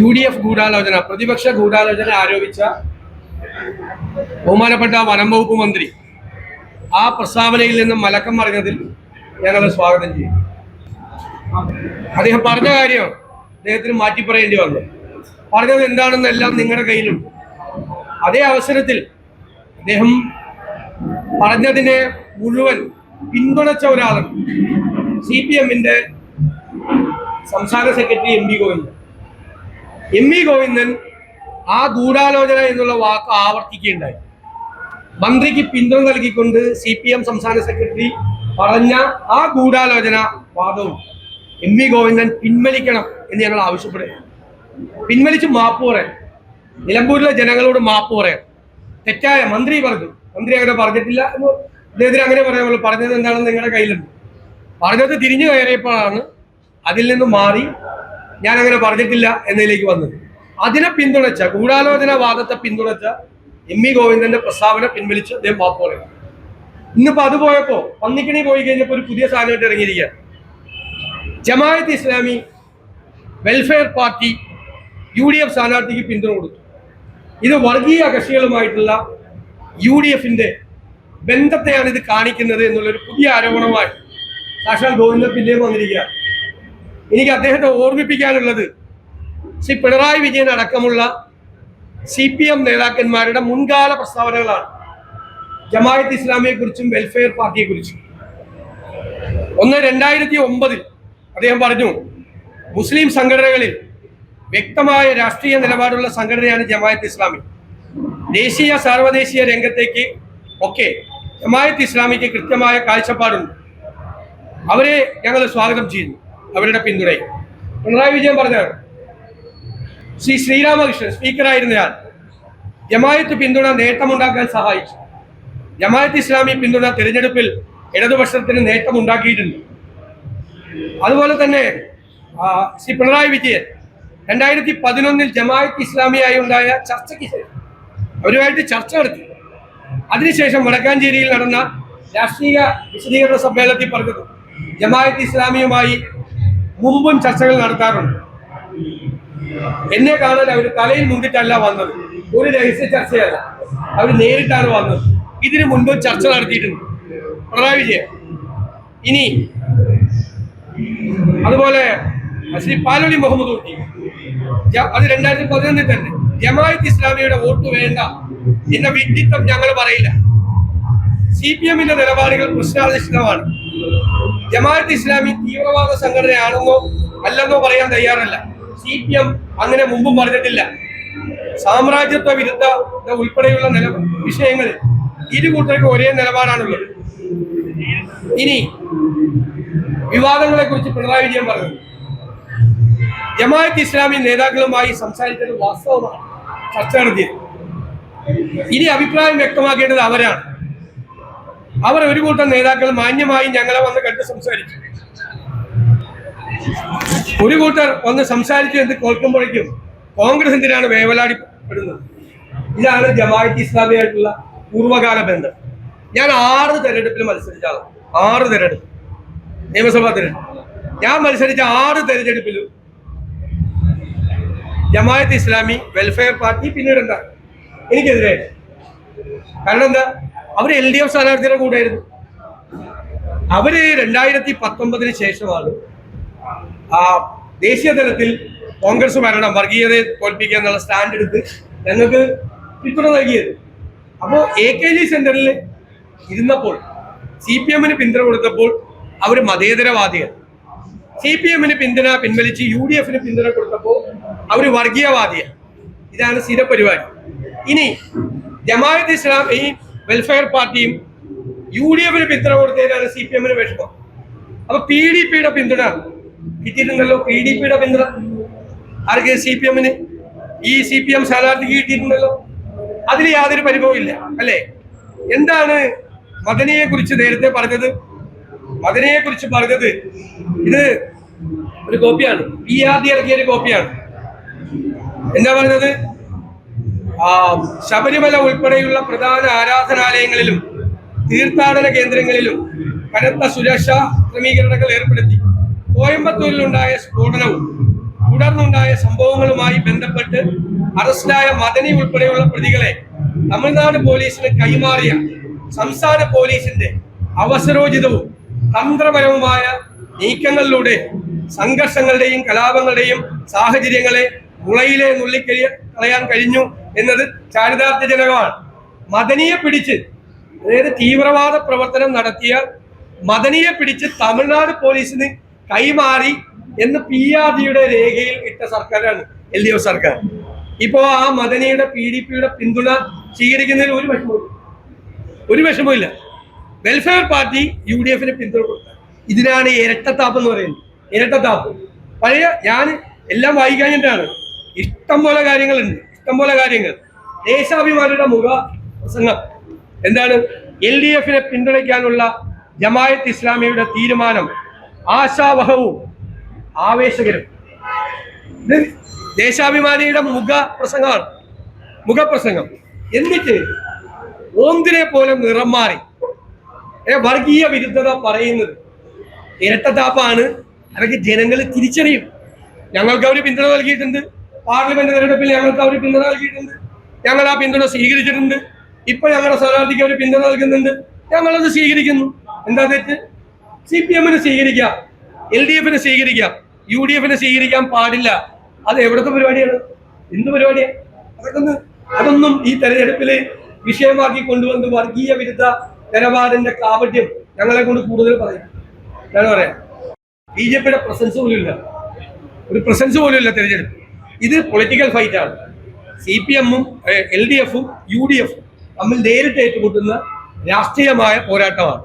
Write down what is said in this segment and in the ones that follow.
U D F ഗൂഢാലോചന പ്രതിപക്ഷ ഗൂഢാലോചന ആരോപിച്ച ബഹുമാനപ്പെട്ട വനം വകുപ്പ് മന്ത്രി ആ പ്രസ്താവനയിൽ നിന്നും മലക്കം മറിഞ്ഞതിൽ ഞങ്ങൾ സ്വാഗതം ചെയ്യും. അദ്ദേഹം പറഞ്ഞ കാര്യം അദ്ദേഹത്തിന് മാറ്റി പറയേണ്ടി വന്നു. പറഞ്ഞത് എന്താണെന്നെല്ലാം നിങ്ങളുടെ കയ്യിലുണ്ട്. അതേ അവസരത്തിൽ അദ്ദേഹം പറഞ്ഞതിനെ മുഴുവൻ പിന്തുണച്ച ഒരാളും സി പി എമ്മിന്റെ സംസ്ഥാന secretary M P Govindan. M V Govindan ആ ഗൂഢാലോചന എന്നുള്ള വാക്ക് ആവർത്തിക്കുകയുണ്ടായി. മന്ത്രിക്ക് പിന്തുണ നൽകിക്കൊണ്ട് സി പി എം സംസ്ഥാന സെക്രട്ടറി പറഞ്ഞ ആ ഗൂഢാലോചന വാദവും എം വി ഗോവിന്ദൻ പിൻവലിക്കണം എന്ന് ഞങ്ങൾ ആവശ്യപ്പെടുക പിൻവലിച്ച് മാപ്പ് പറയാം. നിലമ്പൂരിലെ ജനങ്ങളോട് മാപ്പ് പറയാം. തെറ്റായ മന്ത്രി പറഞ്ഞു. മന്ത്രി അങ്ങനെ പറഞ്ഞിട്ടില്ല അദ്ദേഹത്തിന് അങ്ങനെ പറയാമല്ലോ പറഞ്ഞത് എന്താണെന്ന് നിങ്ങളുടെ കയ്യിലുണ്ട്. പറഞ്ഞത് തിരിഞ്ഞു കയറിയപ്പോഴാണ് അതിൽ നിന്ന് മാറി ഞാൻ അങ്ങനെ പറഞ്ഞിട്ടില്ല എന്നതിലേക്ക് വന്നത്. അതിനെ പിന്തുണച്ച ഗൂഢാലോചന വാദത്തെ പിന്തുണച്ച എം ഇ ഗോവിന്ദന്റെ പ്രസ്താവന പിൻവലിച്ച് അദ്ദേഹം മാപ്പ് പറയും ഇന്നിപ്പോ അത് പോയപ്പോ പന്നിക്കണി പോയി കഴിഞ്ഞപ്പോ ഒരു പുതിയ സാധനമായിട്ട് ഇറങ്ങിയിരിക്കുകയാണ്. Jamaat Islami welfare party U D F സ്ഥാനാർത്ഥിക്ക് പിന്തുണ കൊടുത്തു. ഇത് വർഗീയ കക്ഷികളുമായിട്ടുള്ള യു ഡി എഫിന്റെ ബന്ധത്തെയാണ് ഇത് കാണിക്കുന്നത് എന്നുള്ളൊരു പുതിയ ആരോപണമായി സാക്ഷാൽ ഗോവിന്ദൻ പിന്നെയും വന്നിരിക്കുക എനിക്ക് അദ്ദേഹത്തെ ഓർമ്മിപ്പിക്കാനുള്ളത് ശ്രീ പിണറായി വിജയൻ അടക്കമുള്ള സി പി എം നേതാക്കന്മാരുടെ മുൻകാല പ്രസ്താവനകളാണ്. ജമായത്ത് ഇസ്ലാമിയെ കുറിച്ചും വെൽഫെയർ പാർട്ടിയെ കുറിച്ചും. ഒന്ന് രണ്ടായിരത്തി ഒമ്പതിൽ അദ്ദേഹം പറഞ്ഞു മുസ്ലിം സംഘടനകളിൽ വ്യക്തമായ രാഷ്ട്രീയ നിലപാടുള്ള സംഘടനയാണ് ജമായത്ത് ഇസ്ലാമി. ദേശീയ സാർവദേശീയ രംഗത്തേക്ക് ഒക്കെ ജമായത്ത് ഇസ്ലാമിക്ക് കൃത്യമായ കാഴ്ചപ്പാടുണ്ട്. അവരെ ഞങ്ങൾ സ്വാഗതം ചെയ്യുന്നു. അവരുടെ പിന്തുണയും പിണറായി വിജയൻ പറഞ്ഞത് ശ്രീ ശ്രീരാമകൃഷ്ണൻ സ്പീക്കറായിരുന്നയാൾ ജമായത്ത് പിന്തുണ നേട്ടമുണ്ടാക്കാൻ സഹായിച്ചു. ജമായത്ത് ഇസ്ലാമി പിന്തുണ തിരഞ്ഞെടുപ്പിൽ ഇടതുപക്ഷത്തിന് നേട്ടമുണ്ടാക്കിയിട്ടുണ്ട്. അതുപോലെ തന്നെ ശ്രീ പിണറായി വിജയൻ രണ്ടായിരത്തി പതിനൊന്നിൽ ജമായത്ത് ഇസ്ലാമിയായി ഉണ്ടായ ചർച്ചയ്ക്ക് ശേഷം അവരുമായിട്ട് ചർച്ച നടത്തി. അതിനുശേഷം വടക്കാഞ്ചേരിയിൽ നടന്ന രാഷ്ട്രീയ വിശദീകരണ സമ്മേളനത്തിൽ പറഞ്ഞത് ജമായത്ത് ഇസ്ലാമിയുമായി മുമ്പും ചർച്ചകൾ നടത്താറുണ്ട്. എന്നെ കാണാൻ അവർ തലയിൽ മുന്നിട്ടല്ല വന്നത്. ഒരു രഹസ്യ ചർച്ചയല്ല. അവർ നേരിട്ടാണ് വന്നത്. ഇതിനു മുൻപും ചർച്ച നടത്തിയിട്ടുണ്ട്. പിണറായി വിജയൻ. ഇനി അതുപോലെ ശ്രീ പാലൊളി മുഹമ്മദ് കുട്ടി അത് രണ്ടായിരത്തി പതിനൊന്നിൽ തന്നെ. ജമായത്ത് ഇസ്ലാമിയുടെ വോട്ട് വേണ്ട എന്ന വിഡിത്തം ഞങ്ങൾ പറയില്ല. സി പി എമ്മിന്റെ നിലപാടുകൾ പ്രശ്നാധിഷ്ഠിതമാണ്. ജമാഅത്ത് ഇസ്ലാമി തീവ്രവാദ സംഘടനയാണെന്നോ അല്ലെന്നോ പറയാൻ തയ്യാറല്ല. സി പി എം അങ്ങനെ മുമ്പും പറഞ്ഞിട്ടില്ല. സാമ്രാജ്യത്വ വിരുദ്ധ ഉൾപ്പെടെയുള്ള നില വിഷയങ്ങളിൽ ഇരു കൂട്ടർക്കും ഒരേ നിലപാടാണുള്ളത്. ഇനി വിവാദങ്ങളെ കുറിച്ച് പിണറായി വിജയൻ പറഞ്ഞു. ജമാഅത്ത് ഇസ്ലാമി നേതാക്കളുമായി സംസാരിച്ചത് വാസ്തവമാണ്. ചർച്ച നടത്തിയത്. ഇനി അഭിപ്രായം വ്യക്തമാക്കേണ്ടത് അവരാണ്. അവർ ഒരു കൂട്ടം നേതാക്കൾ മാന്യമായി ഞങ്ങളെ വന്ന് കണ്ട് സംസാരിച്ചു. ഒരു കൂട്ടർ ഒന്ന് സംസാരിച്ചു എന്ന് കേൾക്കുമ്പോഴേക്കും കോൺഗ്രസ് എന്തിനാണ് വേവലാടിപ്പെടുന്നത് ഇതാണ് ജമാഅത്ത് ഇസ്ലാമിയായിട്ടുള്ള പൂർവകാല ബന്ധം. ഞാൻ ആറ് തെരഞ്ഞെടുപ്പിൽ മത്സരിച്ചാണ് ആറ് തെരഞ്ഞെടുപ്പ്. നിയമസഭാ തെരഞ്ഞെടുപ്പ്. ഞാൻ മത്സരിച്ച ആറ് തെരഞ്ഞെടുപ്പിലും ജമാഅത്ത് ഇസ്ലാമി വെൽഫെയർ പാർട്ടി പിന്നീട് എന്താ എനിക്കെതിരെ. കാരണം എന്താ? അവർ എൽ ഡി എഫ് സ്ഥാനാർത്ഥിയുടെ കൂടെയായിരുന്നു. അവർ രണ്ടായിരത്തി പത്തൊമ്പതിന് ശേഷമാണ് ആ ദേശീയ തലത്തിൽ കോൺഗ്രസ് ഭരണം വർഗീയതയെ തോൽപ്പിക്കുക എന്നുള്ള സ്റ്റാൻഡ് എടുത്ത് ഞങ്ങൾക്ക് പിന്തുണ നൽകിയത്. അപ്പോൾ എ കെ ജി സെന്ററിൽ ഇരുന്നപ്പോൾ സി പി എമ്മിന് പിന്തുണ കൊടുത്തപ്പോൾ അവർ മതേതരവാദികൾ. സി പി എമ്മിന് പിന്തുണ പിൻവലിച്ച് യു ഡി എഫിന് പിന്തുണ കൊടുത്തപ്പോൾ അവർ വർഗീയവാദിയാണ് ഇതാണ് സ്ഥിര പരിപാടി ഇനി ജമാഅത്ത് ഇസ്ലാം ഈ വെൽഫെയർ പാർട്ടിയും യു ഡി എഫിന് പിന്തുണ കൊടുത്തതിനാണ് സി പി എമ്മിന് വിഷമം അപ്പൊ പി ഡി പിയുടെ പിന്തുണ കിട്ടിയിട്ടുണ്ടല്ലോ. പി ഡി പിയുടെ പിന്തുണ. ആർക്ക് സി പി എമ്മിന്? ഈ സി പി എം സ്ഥാനാർത്ഥിക്ക് കിട്ടിയിട്ടുണ്ടല്ലോ. അതിൽ യാതൊരു പരിഭവം ഇല്ല അല്ലേ? എന്താണ് മദനിയെ കുറിച്ച് നേരത്തെ പറഞ്ഞത്? മദനിയെ കുറിച്ച് പറഞ്ഞത് ഇത് ഒരു കോപ്പിയാണ്. പി ആർ ഡി ഇറക്കിയ ഒരു കോപ്പിയാണ്. എന്താ പറഞ്ഞത്? ശബരിമല ഉൾപ്പെടെയുള്ള പ്രധാന ആരാധനാലയങ്ങളിലും തീർത്ഥാടന കേന്ദ്രങ്ങളിലും കനത്ത സുരക്ഷാ ക്രമീകരണങ്ങൾ ഏർപ്പെടുത്തി. കോയമ്പത്തൂരിലുണ്ടായ സ്ഫോടനവും തുടർന്നുണ്ടായ സംഭവങ്ങളുമായി ബന്ധപ്പെട്ട് അറസ്റ്റായ മദനി ഉൾപ്പെടെയുള്ള പ്രതികളെ തമിഴ്നാട് പോലീസിന് കൈമാറിയ സംസ്ഥാന പോലീസിന്റെ അവസരോചിതവും തന്ത്രപരവുമായ നീക്കങ്ങളിലൂടെ സംഘർഷങ്ങളുടെയും കലാപങ്ങളുടെയും സാഹചര്യങ്ങളെ മുളയിലെ നുള്ളിക്കളി കളയാൻ കഴിഞ്ഞു. എന്നത് ചാരിതാർത്ഥ്യജനകമാണ്. മദനിയെ പിടിച്ച് അതായത് തീവ്രവാദ പ്രവർത്തനം നടത്തിയ മദനിയെ പിടിച്ച് തമിഴ്നാട് പോലീസിന് കൈമാറി എന്ന് പി ആർ ഡിയുടെ രേഖയിൽ ഇട്ട സർക്കാരാണ് എൽ ഡി എഫ് സർക്കാർ. ഇപ്പോ ആ മദനിയുടെ പി ഡി പിയുടെ പിന്തുണ സ്വീകരിക്കുന്നതിൽ ഒരു വിഷമവും ഒരു വിഷമവും വെൽഫെയർ പാർട്ടി യു ഡി എഫിന് പിന്തുണ കൊടുക്കുക ഇതിനാണ് ഇരട്ടത്താപ്പ് എന്ന് പറയുന്നത്. ഇരട്ടത്താപ്പ്. പഴയ ഞാൻ എല്ലാം വായിക്കാഞ്ഞിട്ടാണ്. ഇഷ്ടം പോലെ കാര്യങ്ങളുണ്ട്. ഇഷ്ടം പോലെ കാര്യങ്ങൾ. ദേശാഭിമാനിയുടെ മുഖ പ്രസംഗം. എന്താണ്? എൽ ഡി എഫിനെ പിന്തുണയ്ക്കാനുള്ള ജമായത്ത് ഇസ്ലാമിയുടെ തീരുമാനം ആശാവഹവും ആവേശകരും. ദേശാഭിമാനിയുടെ മുഖ പ്രസംഗമാണ്. മുഖപ്രസംഗം എന്നിട്ട് ഓന്തിനെ പോലെ നിറം മാറി. വർഗീയ വിരുദ്ധത പറയുന്നത് ഇരട്ടത്താപ്പാണ്. അതൊക്കെ ജനങ്ങൾ തിരിച്ചറിയും. ഞങ്ങൾക്ക് അവർ പിന്തുണ നൽകിയിട്ടുണ്ട്. പാർലമെന്റ് തെരഞ്ഞെടുപ്പിൽ ഞങ്ങൾക്ക് അവർ പിന്തുണ നൽകിയിട്ടുണ്ട്. ഞങ്ങൾ ആ പിന്തുണ സ്വീകരിച്ചിട്ടുണ്ട്. ഇപ്പൊ ഞങ്ങളുടെ സ്ഥാനാർത്ഥിക്ക് അവർ പിന്തുണ നൽകുന്നുണ്ട്. ഞങ്ങളത് സ്വീകരിക്കുന്നു. എന്താ തെറ്റ്? സി പി എമ്മിന് സ്വീകരിക്കാം. എൽ ഡി എഫിന് സ്വീകരിക്കാം. യു ഡി എഫിന് സ്വീകരിക്കാൻ പാടില്ല. അത് എവിടുത്തെ പരിപാടിയാണ്? എന്ത് പരിപാടിയാണ് അതൊക്കെ അതൊന്നും ഈ തെരഞ്ഞെടുപ്പിൽ വിഷയമാക്കി കൊണ്ടുവന്ന് വർഗീയ വിരുദ്ധ നിലപാടിന്റെ കാപട്യം ഞങ്ങളെ കൊണ്ട് കൂടുതൽ പറയും. ഞാൻ പറയാം. ബി ജെ പിയുടെ പ്രസൻസ് പോലും ഇല്ല ഒരു പ്രസൻസ് പോലും ഇല്ല തെരഞ്ഞെടുപ്പ് ഇത് പൊളിറ്റിക്കൽ ഫൈറ്റാണ് സി പി എമ്മും എൽ ഡി എഫും യു ഡി എഫും തമ്മിൽ നേരിട്ട് ഏറ്റുമുട്ടുന്ന രാഷ്ട്രീയമായ പോരാട്ടമാണ്.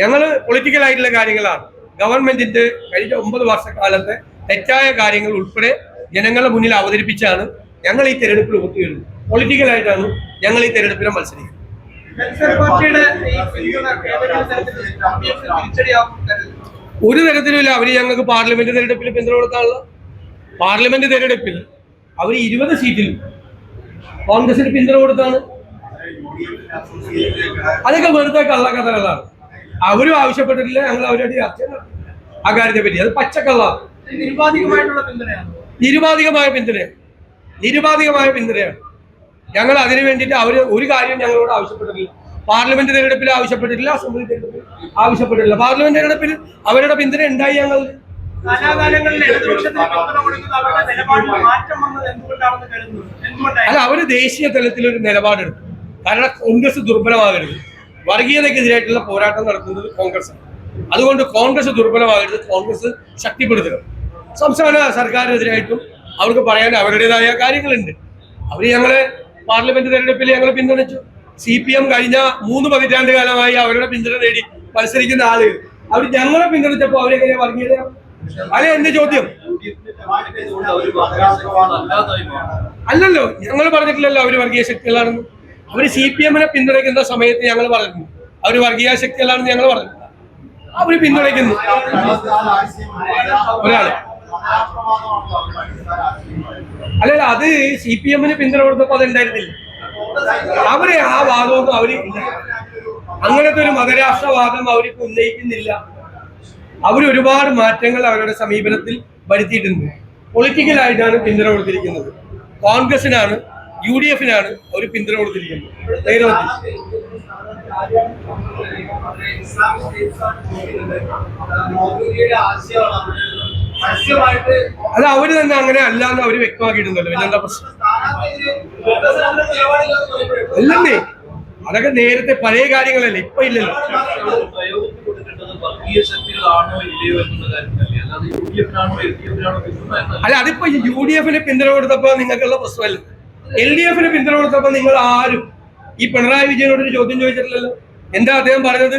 ഞങ്ങൾ പൊളിറ്റിക്കൽ ആയിട്ടുള്ള കാര്യങ്ങളാണ്. ഗവൺമെന്റിന്റെ കഴിഞ്ഞ ഒമ്പത് വർഷക്കാലത്തെ തെറ്റായ കാര്യങ്ങൾ ഉൾപ്പെടെ ജനങ്ങളുടെ മുന്നിൽ അവതരിപ്പിച്ചാണ് ഞങ്ങൾ ഈ തെരഞ്ഞെടുപ്പിൽ ഒത്തുവരുന്നത് പൊളിറ്റിക്കൽ ആയിട്ടാണ് ഞങ്ങൾ ഈ തെരഞ്ഞെടുപ്പിനെ മത്സരിക്കുന്നത്. ഒരു തരത്തിലുമില്ല. അവർ ഞങ്ങൾക്ക് പാർലമെന്റ് തെരഞ്ഞെടുപ്പിൽ പിന്തുണ കൊടുക്കാനുള്ള പാർലമെന്റ് തെരഞ്ഞെടുപ്പിൽ അവർ ഇരുപത് സീറ്റിൽ കോൺഗ്രസിന് പിന്തുണ കൊടുത്താണ്. അതൊക്കെ വെറുതെ കള്ളക്കഥകളാണ്. അവരും ആവശ്യപ്പെട്ടിട്ടില്ല ഞങ്ങൾ അവരുടെ ചർച്ച. ആ കാര്യത്തെ പറ്റി. അത് പച്ചക്കള്ളാണ് നിരുപാധികമായ പിന്തുണയാണ്. നിരുപാധികമായ പിന്തുണയാണ്. ഞങ്ങൾ അതിനു വേണ്ടിയിട്ട് അവർ ഒരു കാര്യം ഞങ്ങളോട് ആവശ്യപ്പെട്ടിട്ടില്ല. പാർലമെന്റ് തെരഞ്ഞെടുപ്പിൽ ആവശ്യപ്പെട്ടിട്ടില്ല അസംബ്ലി തെരഞ്ഞെടുപ്പിൽ ആവശ്യപ്പെട്ടിട്ടില്ല. പാർലമെന്റ് തെരഞ്ഞെടുപ്പിൽ അവരുടെ പിന്തുണ ഉണ്ടായി ഞങ്ങൾ അല്ല അവർ ദേശീയ തലത്തിൽ ഒരു നിലപാടെടുത്തു. കാരണം കോൺഗ്രസ് ദുർബലമാകരുത്. വർഗീയതക്കെതിരായിട്ടുള്ള പോരാട്ടം നടത്തുന്നത് കോൺഗ്രസ് ആണ് അതുകൊണ്ട് കോൺഗ്രസ് ദുർബലമാകരുത് കോൺഗ്രസ് ശക്തിപ്പെടുത്തുക സംസ്ഥാന സർക്കാരിനെതിരായിട്ടും അവർക്ക് പറയാൻ അവരുടേതായ കാര്യങ്ങളുണ്ട്. അവർ ഞങ്ങളെ പാർലമെന്റ് തെരഞ്ഞെടുപ്പിൽ ഞങ്ങൾ പിന്തുണച്ചു. സി പി എം കഴിഞ്ഞ മൂന്ന് പതിറ്റാണ്ട് കാലമായി അവരുടെ പിന്തുണ നേടി മത്സരിക്കുന്ന ആളുകൾ അവർ ഞങ്ങളെ പിന്തുണച്ചപ്പോൾ അവരെങ്ങനെ വർഗീയത അല്ലെ എന്റെ ചോദ്യം? അല്ലല്ലോ ഞങ്ങൾ പറഞ്ഞിട്ടില്ലല്ലോ അവർ വർഗീയ ശക്തികളാണെന്ന്. അവർ സി പി എമ്മിനെ പിന്തുണയ്ക്കുന്ന സമയത്ത് ഞങ്ങൾ പറഞ്ഞു അവർ വർഗീയ ശക്തികളാണെന്ന് ഞങ്ങൾ പറഞ്ഞു അവർ പിന്തുണയ്ക്കുന്നു. ഒരാൾ. അല്ലല്ല അത് സി പി എമ്മിന് പിന്തുണ കൊടുത്തപ്പോ അതുണ്ടായിരുന്നില്ല. അവർ ആ വാദമൊന്നും അവർ അങ്ങനത്തെ ഒരു മതരാഷ്ട്രവാദം അവർക്ക് ഉന്നയിക്കുന്നില്ല. അവർ ഒരുപാട് മാറ്റങ്ങൾ അവരുടെ സമീപനത്തിൽ വരുത്തിയിട്ടുണ്ട്. പൊളിറ്റിക്കലായിട്ടാണ് പിന്തുണ കൊടുത്തിരിക്കുന്നത്. കോൺഗ്രസിനാണ് യു ഡി എഫിനാണ് അവർ പിന്തുണ കൊടുത്തിരിക്കുന്നത്. പരസ്യമായിട്ട് അത് അവർ തന്നെ അങ്ങനെ അല്ല എന്ന് അവർ വ്യക്തമാക്കിയിട്ടുണ്ടല്ലോ പിന്നെന്താ പ്രശ്നം? അല്ലെന്നേ. അതൊക്കെ നേരത്തെ പഴയ കാര്യങ്ങളല്ലേ. ഇപ്പൊ ഇല്ലല്ലോ. പ്രയോജനം കൊടുക്കേണ്ടത് വർഗീയ ശക്തികളാണോ ഇല്ലയോ എന്നുള്ള കാര്യത്തിലല്ലേ അല്ലാതെ യു ഡി എഫിനാണോ എൽ ഡി എഫിനാണോ പിന്തുണ എന്നല്ല. അല്ല അതിപ്പോ യു ഡി എഫിന് പിന്തുണ കൊടുത്തപ്പോ നിങ്ങൾക്കുള്ള പ്രശ്നമല്ല? എൽ ഡി എഫിന് പിന്തുണ കൊടുത്തപ്പോ നിങ്ങൾ ആരും ഈ പിണറായി വിജയനോട് ഒരു ചോദ്യം ചോദിച്ചിട്ടില്ലല്ലോ? എന്താ അദ്ദേഹം പറഞ്ഞത്?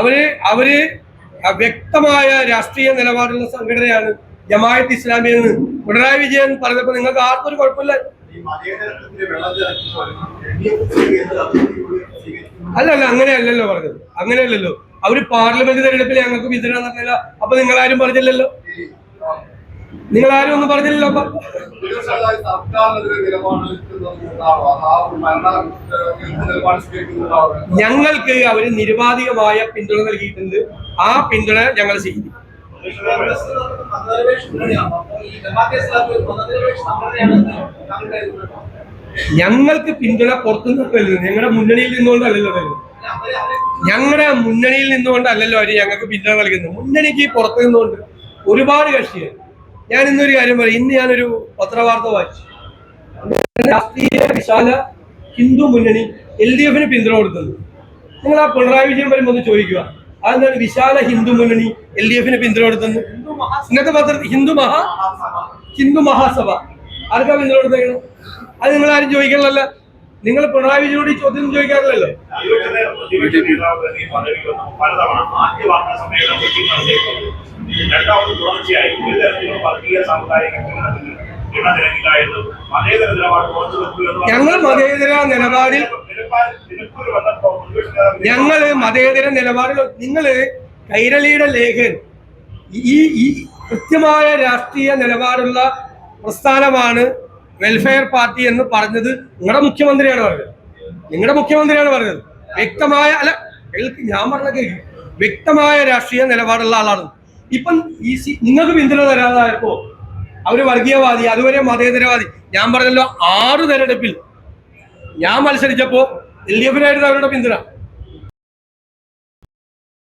അവർ അവർ വ്യക്തമായ രാഷ്ട്രീയ നിലപാടുള്ള സംഘടനയാണ് ജമായത്ത് ഇസ്ലാമി എന്ന് പിണറായി വിജയൻ പറഞ്ഞപ്പോ നിങ്ങൾക്ക് ആർക്കും ഒരു കുഴപ്പമില്ല. അല്ല അല്ല അങ്ങനെയല്ലല്ലോ പറഞ്ഞത്. അങ്ങനെയല്ലല്ലോ. അവർ പാർലമെന്റ് തെരഞ്ഞെടുപ്പിൽ ഞങ്ങൾക്ക് പിന്തുണ തന്നില്ല അപ്പൊ നിങ്ങൾ ആരും പറഞ്ഞില്ലല്ലോ. നിങ്ങൾ ആരും ഒന്നും പറഞ്ഞില്ലല്ലോ അപ്പൊ? ഞങ്ങൾക്ക് അവർ നിരുപാധികമായ പിന്തുണ നൽകിയിട്ടുണ്ട്. ആ പിന്തുണ ഞങ്ങൾ ചെയ്യും ഞങ്ങൾക്ക് പിന്തുണ പുറത്തുനിന്ന് ഞങ്ങളുടെ മുന്നണിയിൽ നിന്നുകൊണ്ടല്ലല്ലോ അവരെ ഞങ്ങളുടെ മുന്നണിയിൽ നിന്നുകൊണ്ട് അല്ലല്ലോ അവർ ഞങ്ങൾക്ക് പിന്തുണ നൽകുന്നത്. മുന്നണിക്ക് പുറത്തു നിന്നുകൊണ്ട് ഒരുപാട് കക്ഷികൾ. ഞാൻ ഇന്നൊരു കാര്യം പറയും. ഇന്ന് ഞാനൊരു പത്രവാർത്ത വായിച്ചു. രാഷ്ട്രീയ വിശാല ഹിന്ദു മുന്നണി എൽ ഡി എഫിന് പിന്തുണ കൊടുത്തത്. നിങ്ങൾ ആ പിണറായി വിജയൻ വരുമ്പോൾ ഒന്ന് ചോദിക്കുക. അതെന്താണ് വിശാല ഹിന്ദു മുന്നണി എൽ ഡി എഫിന് പിന്തുണ കൊടുത്തത്? ഇന്നത്തെ പത്രത്തിൽ ഹിന്ദു മഹാ ഹിന്ദു മഹാസഭ. ആർക്കാ പിന്തുണ കൊടുത്തേക്കണം അത് നിങ്ങൾ ആരും ചോദിക്കണമല്ല നിങ്ങൾ പിണറായി വിജയനോട് ഈ ചോദ്യം ചോദിക്കാറില്ലല്ലോ. ഞങ്ങൾ മതേതര നിലപാടിൽ ഞങ്ങൾ മതേതര നിലപാടിൽ നിങ്ങൾ കൈരളിയുടെ ലേഖൻ. ഈ കൃത്യമായ രാഷ്ട്രീയ നിലപാടുള്ള പ്രസ്ഥാനമാണ് വെൽഫെയർ പാർട്ടി എന്ന് പറഞ്ഞത് നിങ്ങളുടെ മുഖ്യമന്ത്രിയാണ് പറഞ്ഞത്. നിങ്ങളുടെ മുഖ്യമന്ത്രിയാണ് പറഞ്ഞത്. വ്യക്തമായ അല്ല എനിക്ക് ഞാൻ പറഞ്ഞ കേൾക്കും വ്യക്തമായ രാഷ്ട്രീയ നിലപാടുള്ള ആളാണ്. ഇപ്പം ഈ സി- നിങ്ങൾക്ക് പിന്തുണ തരാതായപ്പോ അവർ വർഗീയവാദി അതുവരെ മതേതരവാദി. ഞാൻ പറഞ്ഞല്ലോ ആറ് തെരഞ്ഞെടുപ്പിൽ ഞാൻ മത്സരിച്ചപ്പോ എൽ ഡി എഫിനായിരുന്നു അവരുടെ പിന്തുണ.